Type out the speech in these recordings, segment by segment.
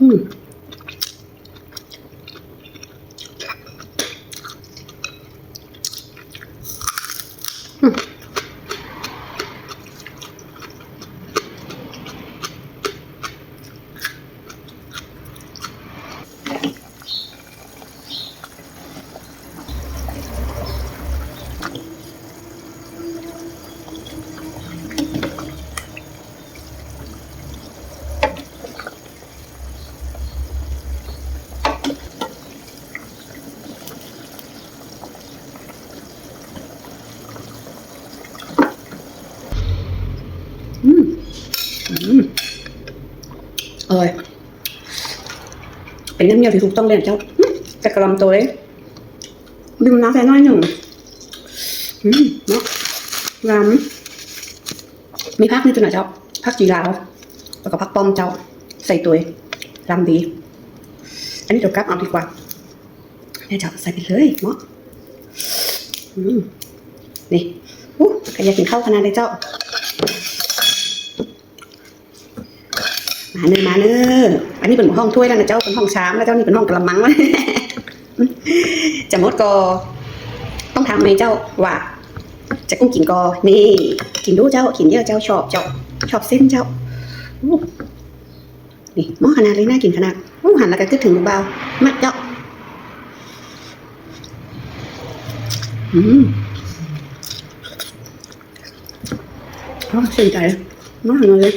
อื เป็นน้ำเงี้ยวที่ถูกต้องเลยเจ้าอืมแต่กระลำตัวเลยดื่มน้ำใส่น้อยหนึ่งเนาะรำมีพักนี่ตัวไหนเจ้าพักจีราวแล้วก็พักป้อมเจ้า ใส่ตัวรำดี อันนี้เดี๋ยวกลับเอาดีกว่าเนี่ยเจ้าใส่ไปเลยเนาะอืมนี่อู้ใครอยากกินข้าวขนาดเลยเจ้า มาเนื้อมาเนื้ออันนี้เป็นห้องถ้วยแล้วนะเจ้าเป็นห้องชามแล้วเจ้านี่เป็นห้องกระมังแล้วจะมดก็ต้องทำไหมเจ้าว่า จะกุ้งกินกอนี่กินดูเจ้ากินเยอะเจ้าชอบเจ้าชอบเส้นเจ้านี่หม้อขนาดเลยน่ากินขนาดอู้หันแล้วก็คิดถึงเบาๆมัดเจ้าอืมอ๋อสนใจมากเลย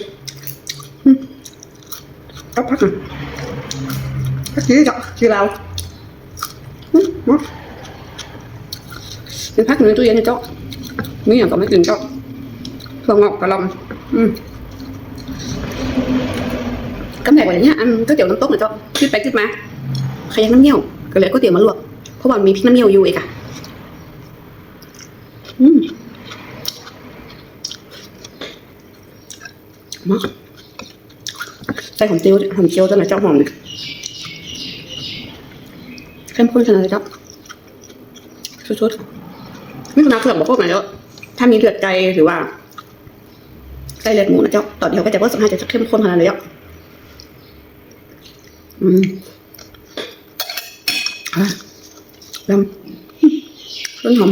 ครับพักพักชื่อครับชื่อเราเดี๋ยวพักหนึ่งตู้เย็นนะเจ้ามีอย่างก็ไม่กินเจ้าถั่วงอกกระลำอืมก็แปลกเลยเนี้ยอันก๋วยเตี๋ยวน้ำตกเนี่ยเจ้าขึ้นไปขึ้นมาใครยังน้ำเงี้ยวก็เลยก๋วยเตี๋ยวมาลวกเพราะว่ามีพริกน้ำเงี้ยวอยู่เองอะอืมมาก หอมเจียวหอมเจียวตัวไหนเจ้าหอมดิเข้มข้นขนาดไหนเจ้าชุดๆไม่ขนาดเกลือกบอกพวกไหนแล้วถ้ามีเลือดไก่หรือว่าไก่เลือดหมูนะเจ้าต่อเดียวก็จะว่าสังหารจะเข้มข้นขนาดไหนเจ้าอืมอะดำต้นหอม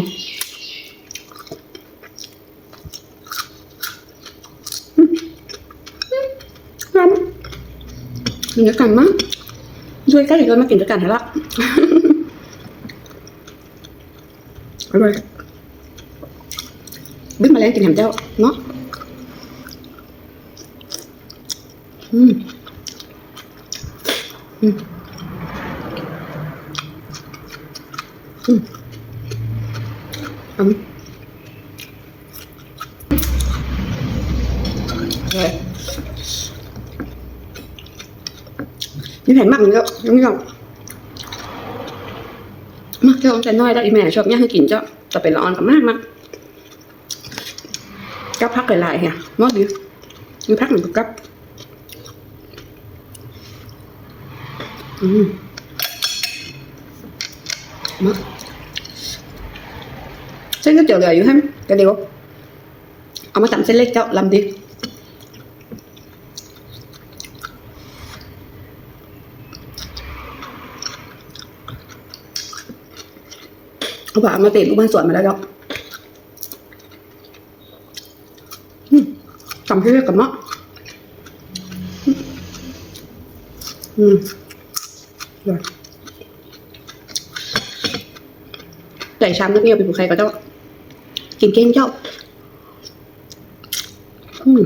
ดำ กินด้วยกันมั้งช่วยกันอีกคนมากินด้วยกันเถอะละอร่อยบิ๊กมาแล้วกินแหมเจ้าเนาะอืมอืมอืมอืมอร่อย นี่ แผ่นมากเยก็ยังไม่ยอมมากเจ้าใจน้อยได้อีแม่ชอบย่างให้กินเจ้าจะเป็นละออนกับมากมากเจ้าพักหลายๆเฮียมอดดีมีพักหนึ่งกับอืมมาเส้นก็เจียวเหลืออยู่ให้ก็เดียวเอามาตำเส้นเล็กเจ้าลำดี เอาผ่ามาเตะลูกบ้านสวนมาแล้วเนาะอืมทำให้เรียกกันเนาะอืมเดี๋ยวใส่ชามนักเรียวไปผูกใครก็เจ้ากินเก้งเจ้า อืม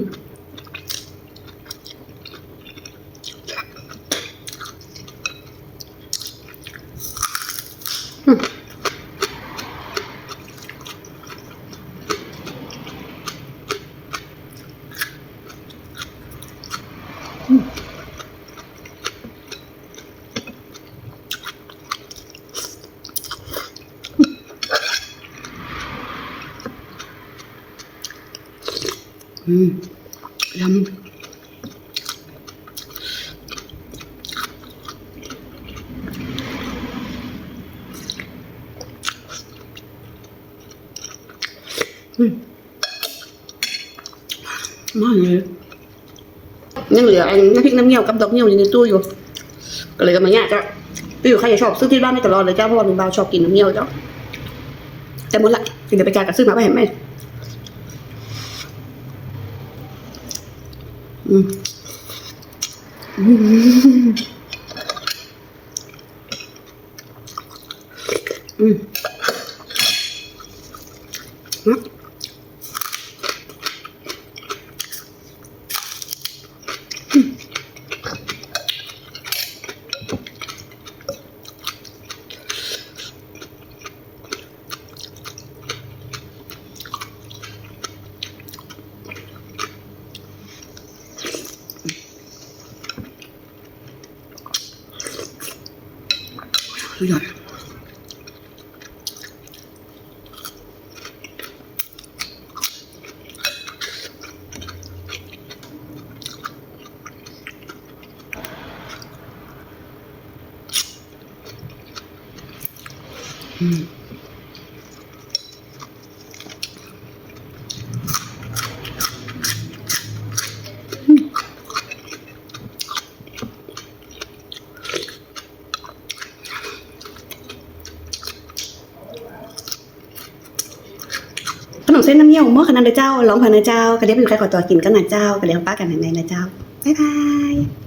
อืมยำอืมากเลยยังเหลือไอ้น้ำพริกน้ำเงี้ยวกับดอกเงี้ยวอยู่ในตู้อยู่ ก็เลยก็มาเนี่ยจ้ะพี่อยู่ใครจะชอบซื้อที่บ้านไม่ตลอดเลยจ้าเพราะว่าหนึ่งเบาชอบกินน้ำเงี้ยวจ้าแต่หมดละถึงเดี๋ยวไปจ่ายกับซื้อมาไปเห็นไหม อืม สุดยอดอืมขนม เส้นน้ำเงี้ยวหม้อขนาดเด้อเจ้าร้องพันนะเจ้ากระเดียบอยู่ใครขอตัวกินก็หนาเจ้ากระเดียบป้ากันไหนๆนะเจ้าบ๊ายบาย